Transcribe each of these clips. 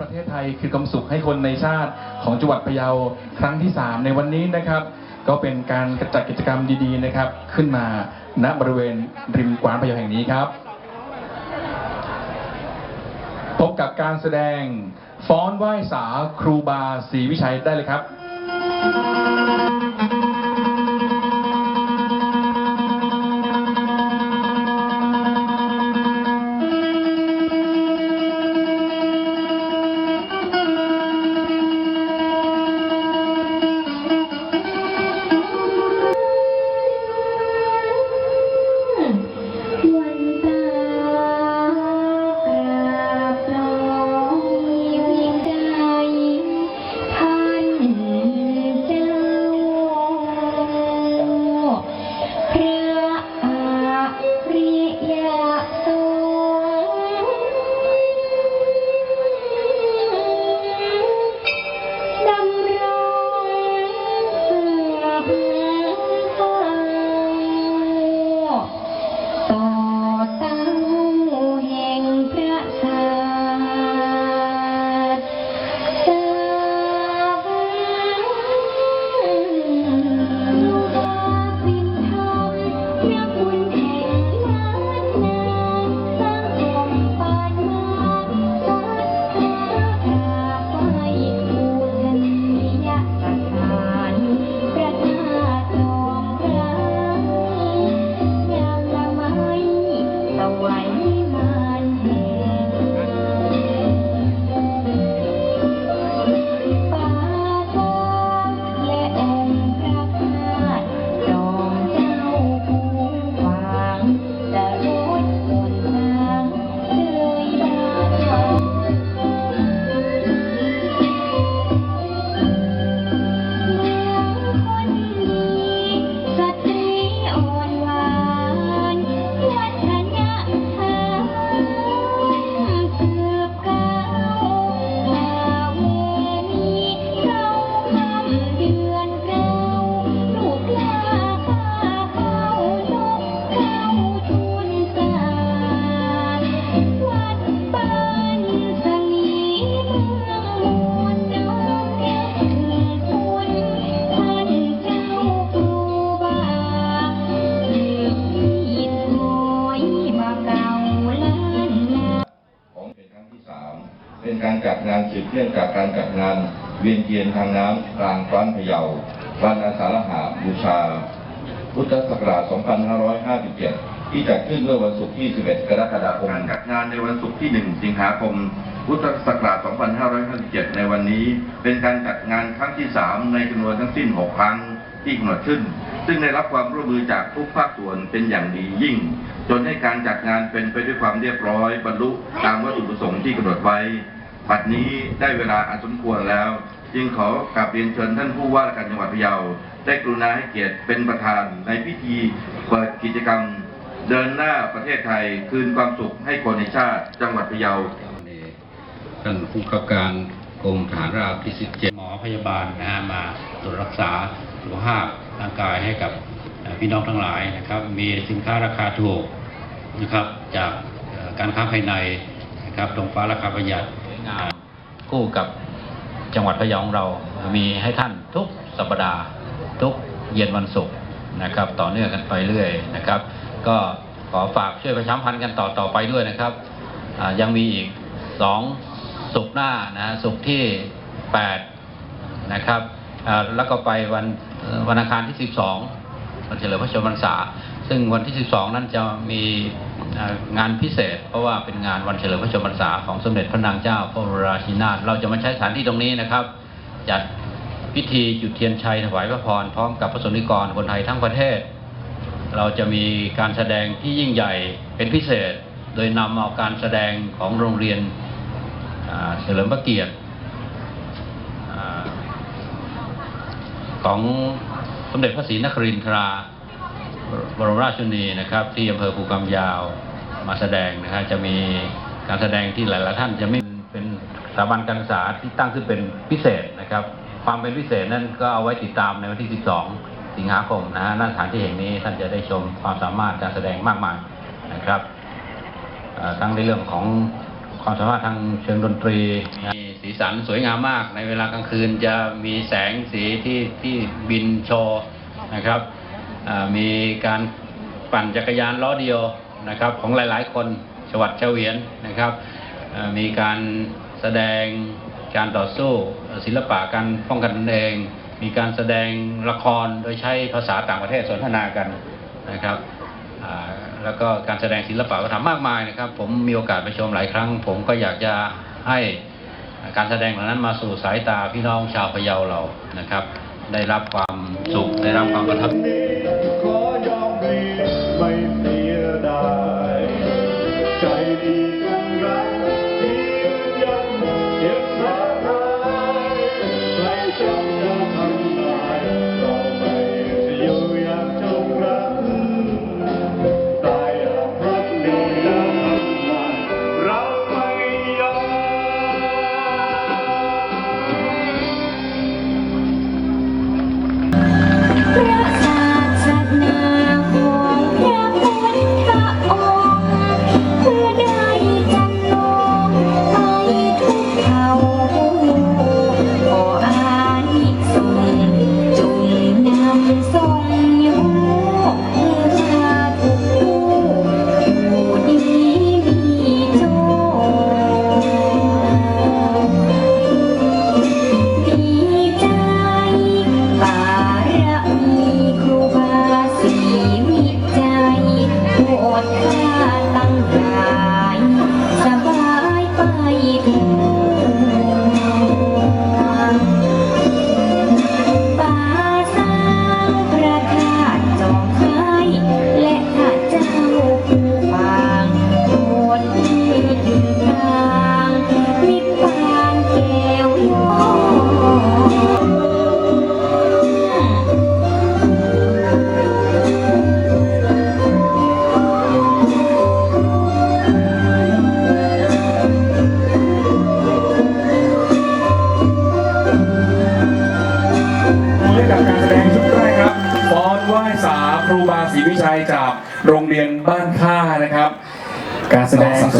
ประเทศไทยคือความสุขให้คนในชาติของจังหวัดพะเยาครั้งที่ 3 ในวันนี้นะครับ ก็เป็นการจัดกิจกรรมดีๆนะครับ ขึ้นมาณบริเวณริมกวานพะเยาแห่งนี้ครับ พบกับการแสดงฟ้อนไหว้สาครูบาศรีวิชัยได้เลยครับ งานสืบเนื่องจากการจัดงานเวียนเทียนทางน้ำกลางกว้านพะเยาวันอาสาฬหาบูชา พุทธศักราช 2557 ที่จัดขึ้นเมื่อวันศุกร์ที่ 11 กรกฎาคมการจัดงานในวันศุกร์ที่ 1 สิงหาคม พุทธศักราช 2557 ในวันนี้ เป็นการจัดงานครั้งที่ 3 ในจำนวนทั้งสิ้น 6 ครั้งที่กำหนดขึ้น ซึ่งได้รับความร่วมมือจากทุกภาคส่วนเป็นอย่างดียิ่ง จนให้การจัดงานเป็นไปด้วยความเรียบร้อย บรรลุตามวัตถุประสงค์ที่กำหนดไว้ ปัจจุบันนี้ได้เวลาอันสมควรแล้ว จึงขอกราบเรียนเชิญท่านผู้ว่าราชการจังหวัดพะเยา ได้กรุณาให้เกียรติเป็นประธานในพิธีเปิดกิจกรรม เดินหน้าประเทศไทยคืนความสุขให้คนในชาติจังหวัดพะเยาท่านผู้กำกับการกรมทหารราบที่ 17 หมอพยาบาลนะฮะมาตรวจรักษาสุขภาพร่างกายให้กับพี่น้องทั้งหลายนะครับ มีสินค้าราคาถูกนะครับจากการค้าภายในนะครับตรงฟ้าราคาประหยัด งานคู่กับจังหวัดพะเยาของเรา มีให้ท่านทุกสัปดาห์ทุกเย็นวันศุกร์นะครับ ต่อเนื่องกันไปเรื่อยนะครับ ก็ขอฝากช่วยประชามพันธ์กันต่อต่อไปด้วยนะครับ ยังมีอีกสองศุกร์หน้านะศุกร์ที่ 8 นะครับแล้วก็ไปวันวันอังคารที่ 12วันเฉลิมพระชนมพรรษา ซึ่งวันที่ 12 นั้นจะมีงานพิเศษ เพราะว่าเป็นงานวันเฉลิมพระชนมพรรษาของสมเด็จพระนางเจ้าพระบรมราชินีนาถเราจะมาใช้สถานที่ตรงนี้นะครับ จัดพิธีจุดเทียนชัยถวายพระพรพร้อมกับพระสนิกรคนไทยทั้งประเทศ เราจะมีการแสดงที่ยิ่งใหญ่เป็นพิเศษ โดยนำเอาการแสดงของโรงเรียนเฉลิมพระเกียรติของสมเด็จพระศรีนครินทรา บรมราชชนีนะครับที่อำเภอภูกำยาวมาแสดงนะครับจะมีการแสดงที่หลายๆท่านจะไม่เป็นสถาบันการศึกษาที่ตั้งขึ้นเป็นพิเศษนะครับ ความเป็นพิเศษนั้นก็เอาไว้ติดตามในวันที่ 12 สิงหาคมนะฮะณสถานที่แห่งนี้ท่านจะได้ชมความสามารถการแสดงมากมายนะครับทั้งในเรื่องของความสามารถทางเชิงดนตรีมีสีสันสวยงามมาก ในเวลากลางคืนจะมีแสงสีที่ที่บินโชว์นะครับ มีการปั่นจักรยานล้อเดียวนะครับของหลาย ๆ คนฉวัดเฉวียนนะครับมีการแสดงการต่อสู้ศิลปะการป้องกันตนเอง มีการแสดงละครโดยใช้ภาษาต่างประเทศสนทนากันนะครับแล้วก็การแสดงศิลปะวัฒนธรรมมากมายนะครับ ผมมีโอกาสไปชมหลายครั้ง ผมก็อยากจะให้การแสดงเหล่านั้นมาสู่สายตาพี่น้องชาวพะเยาเรานะครับ ได้รับความสุขได้รับความประทับข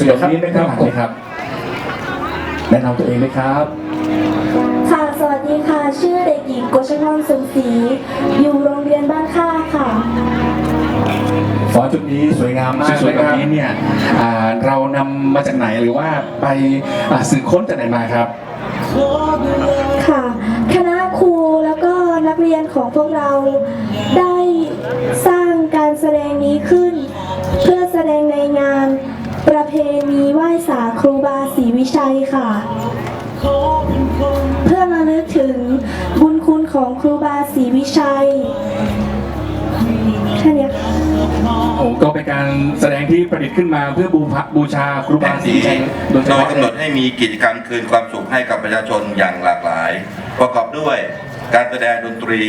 สดงสวยๆแบบนี้นะครับครับแนะนำตัวเองด้วยครับค่ะ สวัสดีค่ะ ชื่อเด็กหญิงกชพรสมศรีอยู่โรงเรียนบ้านค่าค่ะฟ้อนชุดนี้สวยงามมากสวยแบบนี้เนี่ยอ่าเรานำมาจากไหนหรือว่าไปอ่าสืบค้นจากไหนมาครับ ค่ะ คณะครูแล้วก็นักเรียนของพวกเราได้สร้างการแสดงนี้ขึ้น เพื่อแสดงในงาน ประเพณีไหว้สาครูบาศรีวิชัยค่ะ เพื่อระลึกถึงบุญคุณของครูบาศรีวิชัยแค่เนี้ยค่ะโอ้ก็เป็นการแสดงที่ประดิษฐ์ขึ้นมาเพื่อบูพะบูชาครูบาศรีวิชัยโดยเฉโดยพาะกำหนดให้มีกิจกรรมคืนความสุขให้กับประชาชนอย่างหลากหลาย ประกอบด้วยการแสดงดนตรี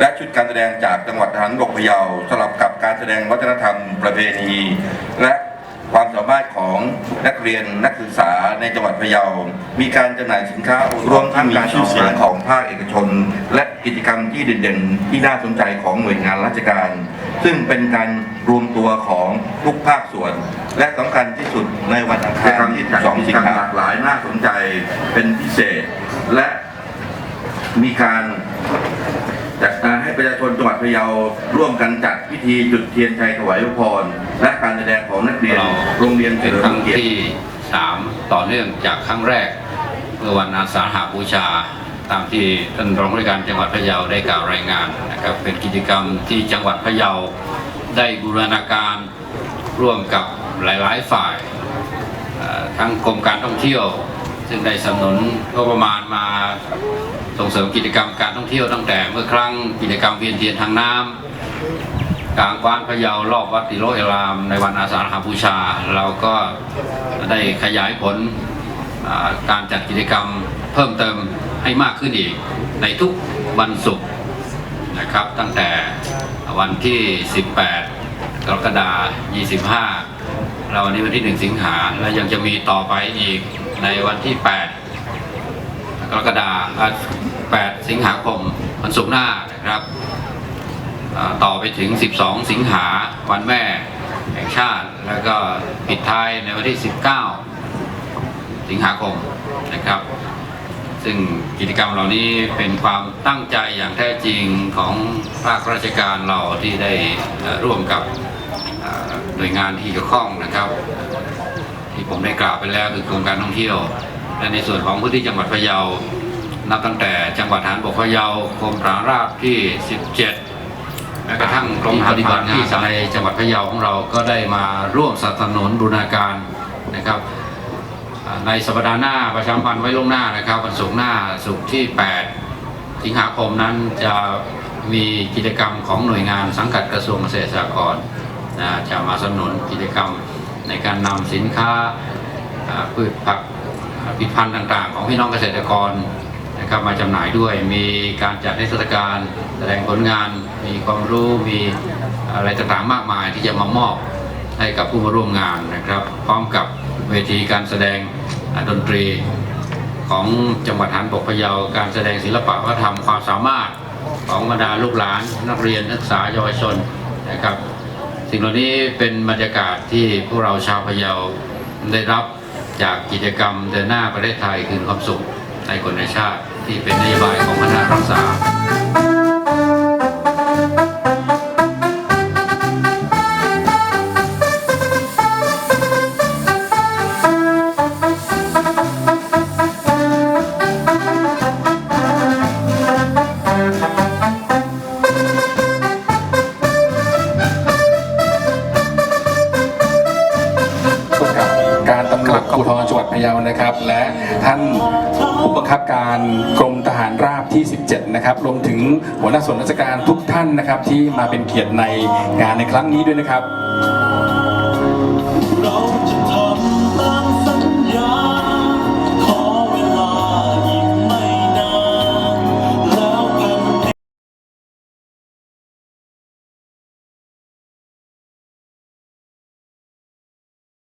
และชุดการแสดงจากจังหวัดทหารบกพะเยาสลับกับการแสดงวัฒนธรรมประเพณี และ ความสามารถของนักเรียนนักศึกษาในจังหวัดพะเยา มีการจำหน่ายสินค้ารวมทั้งการชื่อสียงของภาคเอกชน และกิจกรรมที่เด่นๆ ที่น่าสนใจของหน่วยงานราชการ ซึ่งเป็นการรวมตัวของทุกภาคส่วน และสำคัญที่สุดในวันอังคารที่12สิงหาหลากหลายน่าสนใจเป็นพิเศษ และมีการจัดให้ประชาชนจังหวัดพะเยาร่วมกันจัดพิธีจุดเทียนชัยถวายพรและการแสดงของนักเรียนเราโรงเรียนเฉเป็นลิครั้มงเกียรติที่สามต่อเนื่องจากครั้งแรกเมื่อวันอาสาฬหบูชา ตามที่ท่านรองผู้ว่าการจังหวัดพะเยาได้กล่าวรายงานนะครับเป็นกิจกรรมที่จังหวัดพะเยาได้บูรณาการร่วมกับหลาย ๆ ฝ่ายเอ่อทั้งกรมการท่องเที่ยว ซึ่งได้สนับสนุนงบประมาณมาส่งเสริมกิจกรรมการท่องเที่ยวตั้งแต่เมื่อครั้งกิจกรรมเวียนเทียนทางน้ำกลางกว้านพะเยารอบวัดติโลเอราม ในวันอาสาฬหบูชา เราก็ได้ขยายผลการจัดกิจกรรมเพิ่มเติมให้มากขึ้นอีก ในทุกวันศุกร์นะครับ ตั้งแต่วันที่ 18 กรกฎาคม25 เราวันนี้วันที่ 1 สิงหาและยังจะมีต่อไปอีก ในวันที่ 8 กรกฎาคม8 สิงหาคมวันศุกร์หน้านะครับ ต่อไปถึง 12 สิงหาวันแม่แห่งชาติ แล้วก็ปิดท้ายในวันที่ 19 สิงหาคมนะครับ ซึ่งกิจกรรมเหล่านี้เป็นความตั้งใจอย่างแท้จริงของภาคราชการเราที่ได้ร่วมกับหน่วยงานที่เกี่ยวข้องนะครับ ที่ผมได้กล่าวไปแล้วคือโครงการท่องเที่ยวและในส่วนของพื้นที่จังหวัดพะเยา นับตั้งแต่จังหวัดฐานบกพะเยากรมฐานราบที่ 17แม้กระทั่งกรมปฏิบัติงานในจังหวัดพะเยาของเราก็ได้มาร่วมสนับสนุนบูรณาการนะครับ ในสัปดาห์หน้าประชาสัมพันธ์ไว้ล่วงหน้านะครับวันศุกร์หน้าศุกร์ที่ 8 สิงหาคมนั้นจะมีกิจกรรมของหน่วยงานสังกัดกระทรวงเกษตรสหกรณ์จะมาสนับสนุนกิจกรรม ในการนำสินค้าพืชผักผลิตภัณฑ์ต่างๆ ของพี่น้องเกษตรกรนะครับมาจำหน่ายด้วย มีการจัดนิทรรศการแสดงผลงาน มีความรู้มีอะไรต่างๆมากมายที่จะมามอบให้กับผู้มาร่วมงานนะครับ พร้อมกับเวทีการแสดงดนตรีของจังหวัดฐานบกพะเยา การแสดงศิลปะวัฒนธรรมความสามารถของบรรดาลูกหลาน นักเรียนนักศึกษาเยาวชนนะครับ สิ่งเหล่านี้เป็นบรรยากาศที่พวกเราชาวพะเยาได้รับจากกิจกรรมเดินหน้าประเทศไทยคืนความสุขในคนในชาติที่เป็นนโยบายของคณะรักษา 7 นะครับ รวมถึงหัวหน้าส่วนราชการทุกท่านนะครับ ที่มาเป็นเกียรติในงานในครั้งนี้ด้วยนะครับ